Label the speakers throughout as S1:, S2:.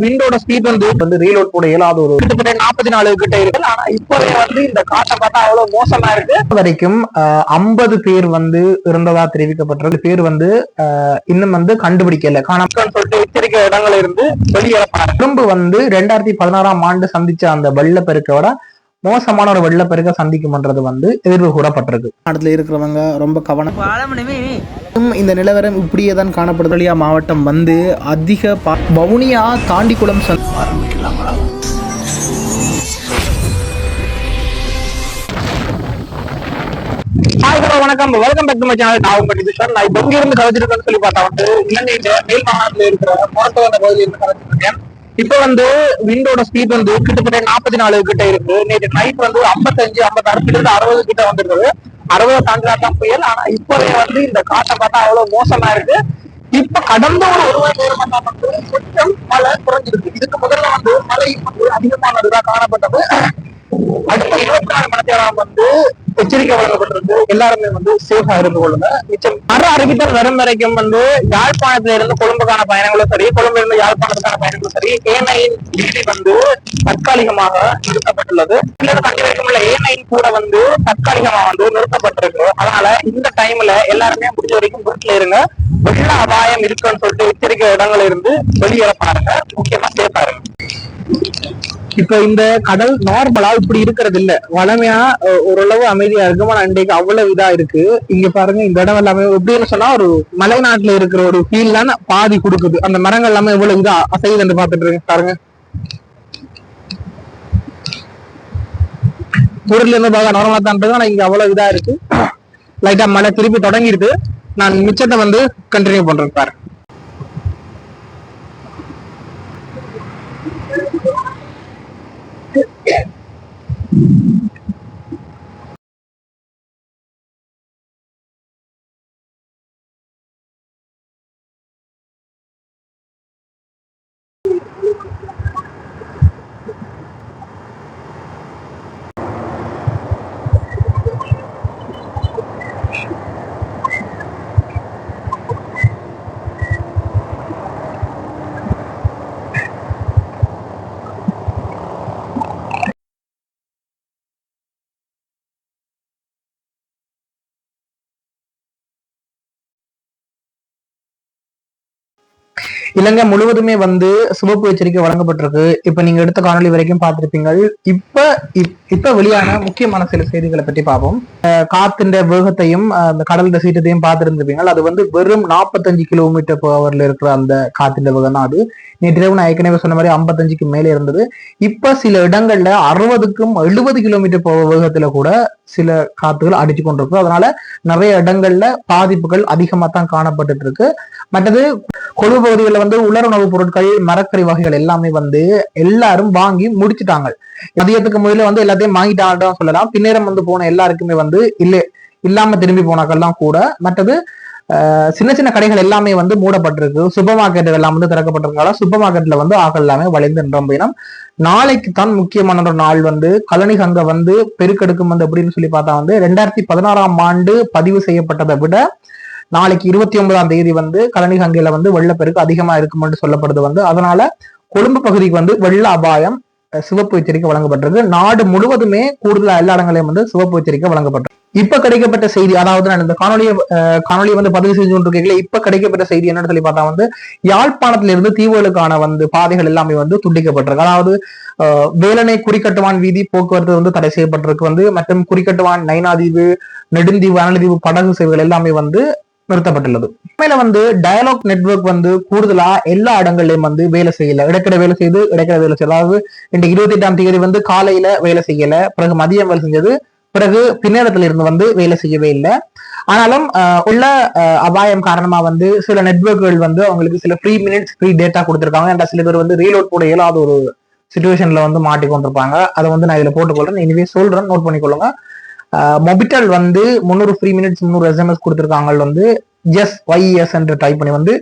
S1: விண்டோட speed வந்து வந்து reload போட இயலாத ஒரு கிட்டத்தட்ட நாற்பத்தி நாலு கிட்ட இருக்கு. ஆனா இப்போவே வந்து இந்த காட்டை பார்த்தா அவ்வளவு மோசமா இருக்கு. இது வரைக்கும் ஐம்பது பேர் வந்து இருந்ததா தெரிவிக்கப்பட்டிருக்கு. பேர் வந்து ஆஹ், இன்னும் வந்து கண்டுபிடிக்கல. காணாம சொல்லிட்டு எச்சரிக்கை இடங்கள்ல இருந்து வெளியேறப்படாது திரும்ப வந்து ரெண்டாயிரத்தி பதினாறாம் ஆண்டு சந்திச்ச அந்த வெள்ளப்பெருக்கை பெருக்கோட மோசமான ஒரு வெள்ளப்பெருக்க சந்திக்கும்ன்றது வந்து எதிர்வு கூறப்பட்டிருக்கு.
S2: இடத்துல இருக்கிறவங்க ரொம்ப கவனம் இந்த நிலவரம் இப்படியே தான் காணப்படுது. வழியா மாவட்டம் வந்து அதிக வவுனியா தாண்டிக்குளம்
S1: வணக்கம். Welcome back to my channel நான் உங்க நிதிஷன் நான் இப்போ இருந்து கதைச்சிருக்கேன்னு சொல்லி பார்த்தா வந்து இலங்கையில மேல் மாகாணத்துல இருக்கிற மொரட்டோ அந்த பகுதியில் இருந்து கதைச்சிருக்கேன் இப்போ வந்து விண்டோட ஸ்பீட் வந்து கிட்டத்தட்ட நாற்பத்தி நாலு கிட்ட இருக்கு. நேற்று நைட் வந்து ஐம்பத்தஞ்சு ஐம்பத்தாறு கிட்ட அறுபது கிட்ட வந்துருக்குது அறுபது தாண்டினா தான் புயல். ஆனா இப்போவே வந்து இந்த காட்டை பார்த்தா அவ்வளவு மோசமா இருக்கு. இப்ப கடந்த ஒரு ஒரு மணி நேரம் வந்தா வந்து கொஞ்சம் மழை குறைஞ்சிருக்கு. இதுக்கு முதல்ல வந்து மழை வந்து அதிகமானதுதான் காணப்பட்டது. அடுத்த இருபத்தி நாலு மணி நேரம் வந்து எச்சரிக்கை வழங்கப்பட்டிருக்கு. எல்லாருமே வந்து சேஃபா இருந்து கொள்ளுங்க. மிச்சம் மறு அறிவித்தல் வரும் வரைக்கும் வந்து யாழ்ப்பாணத்துல இருந்து கொழும்புக்கான பயணங்களும் சரி கொழும்புல இருந்து யாழ்ப்பாணத்துக்கான பயணங்களும் சரி ஏனையின் டிகிரி வந்து தற்காலிகமாக நிறுத்தப்பட்டுள்ளது. சிலர் வரைக்கும் உள்ள ஏனையின் கூட வந்து தற்காலிகமாக வந்து நிறுத்தப்பட்டிருக்கு. அதனால இந்த டைம்ல எல்லாருமே முடிஞ்ச வரைக்கும் வீட்டுல இருங்க. வெள்ள அபாயம் இருக்குன்னு சொல்லிட்டு எச்சரிக்கை இடங்கள்ல இருந்து வெளியேற பாருங்க. முக்கியமா சேஃபா இருங்க. இப்ப இந்த கடல் நார்மலா இப்படி இருக்கிறது இல்ல வளமையா ஓரளவு அமைதியா இருக்கும்? ஆனா இன்றைக்கு அவ்வளவு இதா இருக்கு. இங்க பாருங்க இந்த இடம் எல்லாமே எப்படின்னு சொன்னா ஒரு மலைநாட்டுல இருக்கிற ஒரு ஃபீல் தான் பாதி கொடுக்குது. அந்த மரங்கள் எல்லாமே எவ்வளவு இதா அசையுதுன்னு பாத்துட்டு இருக்கு பாருங்க. பொருள் இருந்து பார்க்க நார்மலா தான் ஆனா இங்க அவ்வளவு இதா இருக்கு. லைட்டா மழை திருப்பி தொடங்கிடுது. நான் மிச்சத்தை வந்து கண்டினியூ பண்றேன். பாரு இலங்கை முழுவதுமே வந்து சிவப்பு எச்சரிக்கை வழங்கப்பட்டிருக்கு. இப்ப நீங்க எடுத்த காணொளி வரைக்கும் பார்த்திருப்பீங்க இப்ப இப்- இப்ப வெளியான முக்கியமான சில செய்திகளை பற்றி பார்ப்போம். காத்தின் வேகத்தையும் அந்த கடல் சீற்றத்தையும் பார்த்துருந்துருப்பீங்க அது வந்து வெறும் 45 கிலோமீட்டர் பவர்ல இருக்கிற அந்த காத்தின் வேகம் தான் அது. நேற்றிரவு நான் ஏற்கனவே சொன்ன மாதிரி 55க்கு மேலே இருந்தது. இப்ப சில இடங்கள்ல அறுபதுக்கும் எழுபது கிலோமீட்டர் போக வேகத்துல கூட சில காத்துகள் அடிச்சு கொண்டிருக்கு. அதனால நிறைய இடங்கள்ல பாதிப்புகள் அதிகமா தான் காணப்பட்டுட்டு இருக்கு. மற்றது கொழும்பு பகுதிகளில் வந்து உணவு பொருட்கள் மரக்கறி வகைகள் எல்லாமே வந்து எல்லாரும் வாங்கி முடிச்சுட்டாங்க. மதியத்துக்கு முதல்ல வந்து எல்லாத்தையும் வாங்கிட்டாங்கன்னு சொல்லலாம். பின்னேரம் வந்து போன எல்லாருக்குமே வந்து இல்லை இல்லாம திரும்பி போனாக்கெல்லாம் கூட மற்றது சின்ன சின்ன கடைகள் எல்லாமே வந்து மூடப்பட்டிருக்கு. சூப்பர் மார்க்கெட் எல்லாம் வந்து திறக்கப்பட்டிருக்கால சூப்பர் மார்க்கெட்ல வந்து ஆக்கள் எல்லாமே வளைந்து நிரம்பினோம் நாளைக்கு தான் முக்கியமான ஒரு நாள் வந்து கழனி அங்க வந்து பெருக்கெடுக்கும் வந்து அப்படின்னு சொல்லி பார்த்தா வந்து ரெண்டாயிரத்தி பதினாறாம் ஆண்டு பதிவு செய்யப்பட்டதை விட நாளைக்கு இருபத்தி ஒன்பதாம் தேதி வந்து கழனி கங்கையில வந்து வெள்ளப்பெருக்கு அதிகமா இருக்கும் என்று சொல்லப்படுது வந்து. அதனால கொழும்பு பகுதிக்கு வந்து வெள்ள அபாயம் சிவப்பு எச்சரிக்கை வழங்கப்பட்டிருக்கு. நாடு முழுவதுமே கூடுதலாக எல்லா இடங்களையும் வந்து சிவப்பு எச்சரிக்கை வழங்கப்பட்டிருக்கு. இப்ப கிடைக்கப்பட்ட செய்தி அதாவது நான் இந்த காணொலியை காணொலியை வந்து பதிவு செஞ்சு கொண்டிருக்கீங்களே இப்ப கிடைக்கப்பட்ட செய்தி என்னன்னு சொல்லி பார்த்தா வந்து யாழ்ப்பாணத்திலிருந்து தீவுகளுக்கான வந்து பாதைகள் எல்லாமே வந்து துண்டிக்கப்பட்டிருக்கு. அதாவது வேலனை குறிக்கட்டுவான் வீதி போக்குவரத்து வந்து தடை செய்யப்பட்டிருக்கு வந்து மற்றும் குறிக்கட்டுவான் நைனாதீவு நெடுந்தீவு அனலதீவு படகு சேவைகள் எல்லாமே வந்து நிறுத்தப்பட்டுள்ளது. உண்மையில வந்து டயலாக் நெட்வொர்க் வந்து கூடுதலா எல்லா இடங்கள்லயும் வந்து வேலை செய்யல. இடைக்கிட வேலை செய்து இடைக்கிட வேலை செய்யல. அதாவது இந்த இருபத்தி எட்டாம் தேதி வந்து காலையில வேலை செய்யல. பிறகு மதியம் வேலை செஞ்சது. பிறகு பின்னேரத்துல இருந்து வந்து வேலை செய்யவே இல்லை. ஆனாலும் உள்ள அபாயம் காரணமா வந்து சில நெட்வொர்க்குகள் வந்து அவங்களுக்கு சில ஃப்ரீ மினிட்ஸ் ஃப்ரீ டேட்டா கொடுத்துருக்காங்க. and சில பேர் வந்து ரீலோட் போட இயலாத ஒரு சுச்சுவேஷன்ல வந்து மாட்டிக்கொண்டிருப்பாங்க அதை வந்து நான் இதுல போட்டுக்கொள்றேன். இனிமே சொல்றேன். நோட் பண்ணிக்கொள்ளுங்க. மொபிட்டல் வந்து முந்நூறு ஃப்ரீ மினிட்ஸ் முந்நூறு எஸ்எம்எஸ் கொடுத்துருக்காங்க வந்து எஸ் ஒய்எஸ் என்று டைப் பண்ணி வந்து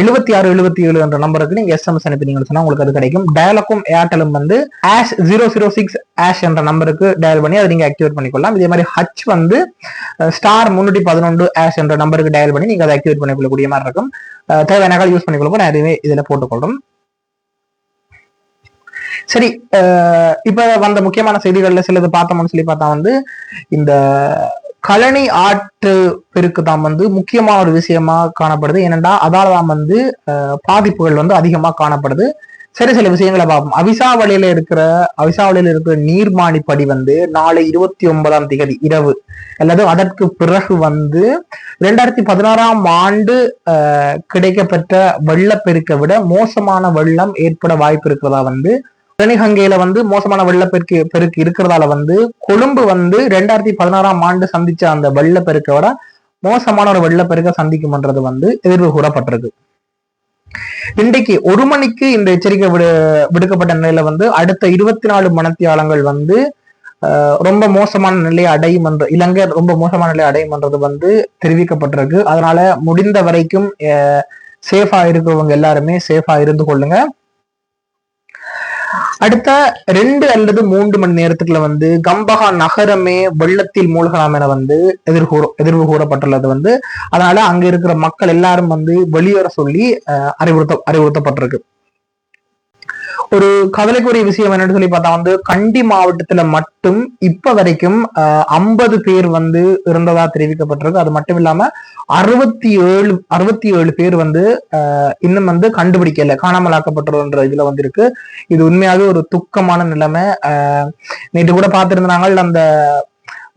S1: எழுபத்தி ஆறு எழுபத்தி ஏழு என்ற நம்பருக்கு நீங்க எஸ்எம்எஸ் அனுப்பினீங்கன்னு சொன்னா உங்களுக்கு அது கிடைக்கும். டயலக்கும் ஏர்டெலும் வந்து hash zero zero six hash என்ற நம்பருக்கு டயல் பண்ணி அதை நீங்க ஆக்டிவேட் பண்ணிக்கொள்ளலாம். இதே மாதிரி ஹச் வந்து ஸ்டார் முன்னூற்றி பதினொன்று ஆஷ் என்ற நம்பருக்கு டயல் பண்ணி நீங்க அதை ஆக்டிவேட் பண்ணிக்கொள்ளக்கூடிய மாதிரி இருக்கும். தேவையான தேவையான யூஸ் பண்ணிக்கொள்ள நான் எதுவுமே இதுல போட்டுக்கொள்றோம். சரி இப்ப வந்த முக்கியமான செய்திகள்ல சிலது பார்த்தோம்னு சொல்லி பார்த்தா வந்து இந்த கழனி ஆற்று பெருக்கு தான் வந்து முக்கியமான ஒரு விஷயமா காணப்படுது. ஏனென்றா அதால தான் வந்து பாதிப்புகள் வந்து அதிகமாக காணப்படுது. சரி சில விஷயங்களை பார்ப்போம். அவிசாவளியில இருக்கிற அவிசாவளியில இருக்கிற நீர்மானிப்படி வந்து நாளை இருபத்தி ஒன்பதாம் திகதி இரவு. அல்லது அதற்கு பிறகு வந்து இரண்டாயிரத்தி பதினாறாம் ஆண்டு கிடைக்கப்பெற்ற வெள்ளப்பெருக்கை விட மோசமான வெள்ளம் ஏற்பட வாய்ப்பு இருக்கிறதா வந்து கணிகங்கையில வந்து மோசமான வெள்ளப்பெருக்கு பெருக்கு இருக்கிறதால வந்து கொழும்பு வந்து ரெண்டாயிரத்தி பதினாறாம் ஆண்டு சந்திச்ச அந்த வெள்ளப்பெருக்கை விட மோசமான ஒரு வெள்ளப்பெருக்கை சந்திக்கும்ன்றது வந்து எதிர்வு கூறப்பட்டிருக்கு. இன்றைக்கு ஒரு மணிக்கு இந்த எச்சரிக்கை விடு விடுக்கப்பட்ட நிலையில வந்து அடுத்த இருபத்தி நாலு மணத்தியாலங்கள் வந்து ரொம்ப மோசமான நிலையை அடையும் என்ற இலங்கை ரொம்ப மோசமான நிலையை அடையும் என்றது வந்து தெரிவிக்கப்பட்டிருக்கு. அதனால முடிந்த வரைக்கும் சேஃபா இருக்கிறவங்க எல்லாருமே சேஃபா இருந்து கொள்ளுங்க. அடுத்த ரெண்டு அல்லது மூன்று மணி நேரத்துக்குள்ள வந்து கம்பஹா நகரமே வெள்ளத்தில் மூழ்கலாம் என வந்து எதிர்கூற எதிர்வு கூறப்பட்டுள்ளது வந்து. அதனால அங்க இருக்கிற மக்கள் எல்லாரும் வந்து வெளியேற சொல்லி அறிவுறுத்த அறிவுறுத்தப்பட்டிருக்கு. ஒரு கவலைக்குரிய விஷயம் என்னன்னு சொல்லி பார்த்தா வந்து கண்டி மாவட்டத்துல மட்டும் இப்ப வரைக்கும் ஐம்பது பேர் வந்து இருந்ததா தெரிவிக்கப்பட்டிருக்கு. அது மட்டும் இல்லாம அறுபத்தி ஏழு அறுபத்தி ஏழு பேர் வந்து இன்னும் வந்து கண்டுபிடிக்கல காணாமலாக்கப்பட்டோன்ற இதுல வந்து இருக்கு இது உண்மையாவே ஒரு துக்கமான நிலைமை. நேற்று கூட பார்த்திருந்தாங்க அந்த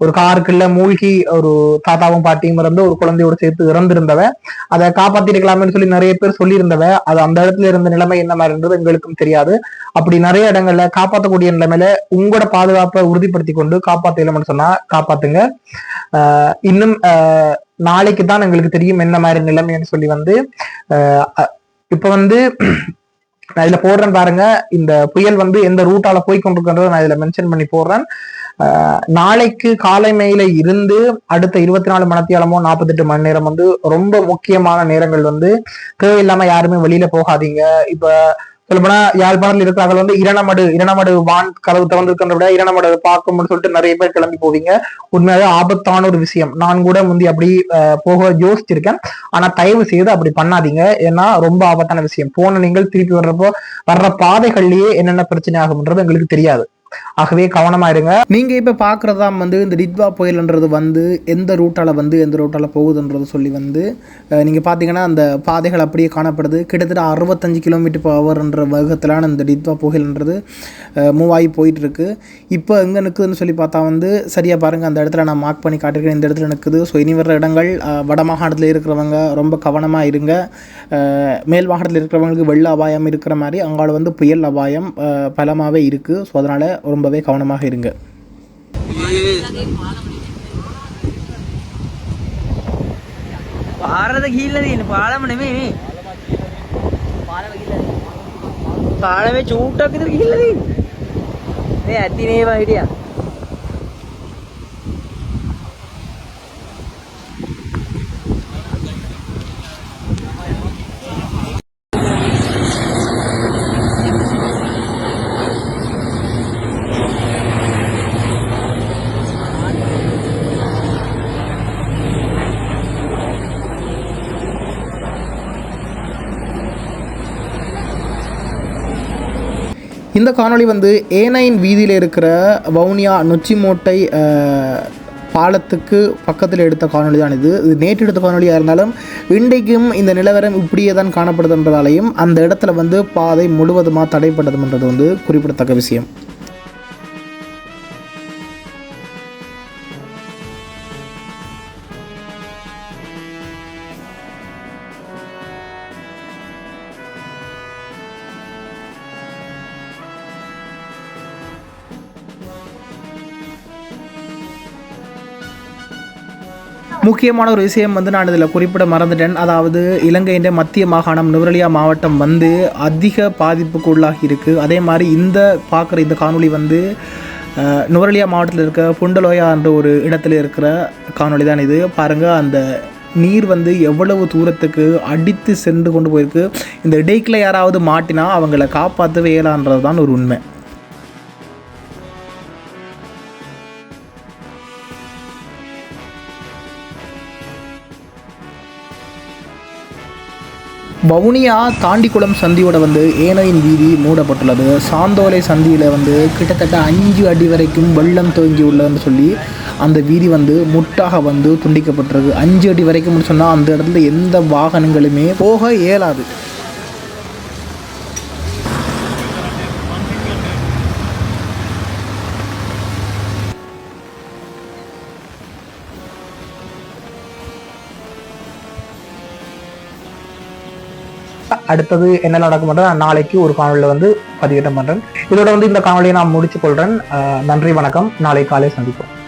S1: ஒரு காருக்குள்ள மூழ்கி ஒரு தாத்தாவும் பாட்டியும் இறந்து ஒரு குழந்தையோட சேர்த்து இறந்திருந்தவ அதை காப்பாத்திருக்கலாம்னு சொல்லி நிறைய பேர் சொல்லியிருந்தவ அது அந்த இடத்துல இருந்த நிலைமை என்ன மாதிரி எங்களுக்கும் தெரியாது. அப்படி நிறைய இடங்கள்ல காப்பாற்றக்கூடிய நிலைமையில உங்களோட பாதுகாப்பை உறுதிப்படுத்தி கொண்டு காப்பாத்தலாம்னு சொன்னா காப்பாத்துங்க. இன்னும் நாளைக்கு தான் எங்களுக்கு தெரியும் என்ன மாதிரி நிலைமைன்னு சொல்லி வந்து இப்ப வந்து நான் இதுல போடுறேன் பாருங்க. இந்த புயல் வந்து எந்த ரூட்டால போய் கொண்டிருக்கிறத நான் இதுல மென்ஷன் பண்ணி போடுறேன். ஆஹ் நாளைக்கு காலைமையில இருந்து அடுத்த இருபத்தி நாலு மணித்தியாலமோ நாற்பத்தெட்டு மணி நேரம் வந்து ரொம்ப முக்கியமான நேரங்கள் வந்து தேவையில்லாம யாருமே வெளியில போகாதீங்க. இப்ப சொல்லப்போனா யாழ்ப்பாணத்தில் இருக்கிறார்கள் வந்து இரணமடு இரணமடு வான் கதவு திறந்திருக்கின்ற விட இரணமடு பார்க்கணும்னு சொல்லிட்டு நிறைய பேர் கிளம்பி போவீங்க. உண்மையாவே ஆபத்தான ஒரு விஷயம். நான் கூட முந்தி அப்படி போக யோசிச்சிருக்கேன். ஆனா தயவு செய்து அப்படி பண்ணாதீங்க. ஏன்னா ரொம்ப ஆபத்தான விஷயம். போன நீங்கள் திருப்பி வர்றப்போ வர்ற பாதைகள்லயே என்னென்ன பிரச்சனை ஆகும்ன்றது எங்களுக்கு தெரியாது. ஆகவே கவனமா இருங்க
S2: நீங்க இப்ப பாக்குறதா வந்து இந்த டிட்வா புயல்ன்றது வந்து எந்த ரூட்டால வந்து எந்த ரூட்டால போகுதுன்றது சொல்லி வந்து நீங்க பாத்தீங்கன்னா அந்த பாதைகள் அப்படியே காணப்படுது. கிட்டத்தட்ட அறுபத்தஞ்சு கிலோமீட்டர் பர் ஹவர்ன்ற வேகத்திலான இந்த டிட்வா புயல்ன்றது மூவ் ஆகி போயிட்டு இருக்கு இப்போ எங்க நிற்குதுன்னு சொல்லி பார்த்தா வந்து சரியா பாருங்க அந்த இடத்துல நான் மார்க் பண்ணி காட்டிருக்கேன் இந்த இடத்துல நிற்குது ஸோ இனி வர்ற இடங்கள் வடமாகாணத்தில் வட மாகாணத்தில் இருக்கிறவங்க ரொம்ப கவனமா இருங்க மேல் மாகாணத்தில் இருக்கிறவங்களுக்கு வெள்ள அபாயம் இருக்கிற மாதிரி அங்கால வந்து புயல் அபாயம் பலமாகவே பலமாவே இருக்கு. ஸோ அதனால ரொம்பவே கவனமாக இருங்க.
S3: பாரத கீழே பாலமனமே പാളവെ ചൂട്ടാക്കി കീഴിലേ അത്തിനേ ഐഡിയ
S2: இந்த காணொளி வந்து ஏ நைன் வீதியில் இருக்கிற வவுனியா நொச்சிமோட்டை பாலத்துக்கு பக்கத்தில் எடுத்த காணொலி தான் இது. இது நேற்று எடுத்த காணொலியாக இருந்தாலும் இன்றைக்கும் இந்த நிலவரம் இப்படியே தான் காணப்படுதுன்றதாலையும் அந்த இடத்துல வந்து பாதை முழுவதுமாக தடைப்பட்டதுன்றது வந்து குறிப்பிடத்தக்க விஷயம். முக்கியமான ஒரு விஷயம் வந்து நான் இதில் குறிப்பிட மறந்துட்டேன். அதாவது இலங்கையின் மத்திய மாகாணம் நுவரலியா மாவட்டம் வந்து அதிக பாதிப்புக்கு உள்ளாகி இருக்குது அதே மாதிரி இந்த பார்க்குற இந்த காணொளி வந்து நுவரலியா மாவட்டத்தில் இருக்க புண்டலோயா என்ற ஒரு இடத்துல இருக்கிற காணொளி தான் இது. பாருங்கள் அந்த நீர் வந்து எவ்வளவு தூரத்துக்கு அடித்து சென்று கொண்டு போயிருக்கு. இந்த இடைக்கில் யாராவது மாட்டினா அவங்கள காப்பாற்றவே இயலான்றது தான் ஒரு உண்மை. வவுனியா தாண்டிக்குளம் சந்தியோட வந்து ஏனையின் வீதி மூடப்பட்டுள்ளது. சாந்தோலை சந்தியில் வந்து கிட்டத்தட்ட அஞ்சு அடி வரைக்கும் வெள்ளம் தேங்கி உள்ளதுன்னு சொல்லி அந்த வீதி வந்து முட்டாக வந்து துண்டிக்கப்பட்டிருக்கு. அஞ்சு அடி வரைக்கும் சொன்னால் அந்த இடத்துல எந்த வாகனங்களுமே போக இயலாது.
S1: அடுத்தது என்ன நடக்கும் நான் நாளைக்கு ஒரு காணொலியில் வந்து பதிவேற்றம் பண்றேன் இதோட வந்து இந்த காணொலியை நான் முடிச்சு கொள்றேன் நன்றி வணக்கம். நாளை காலை சந்திப்போம்.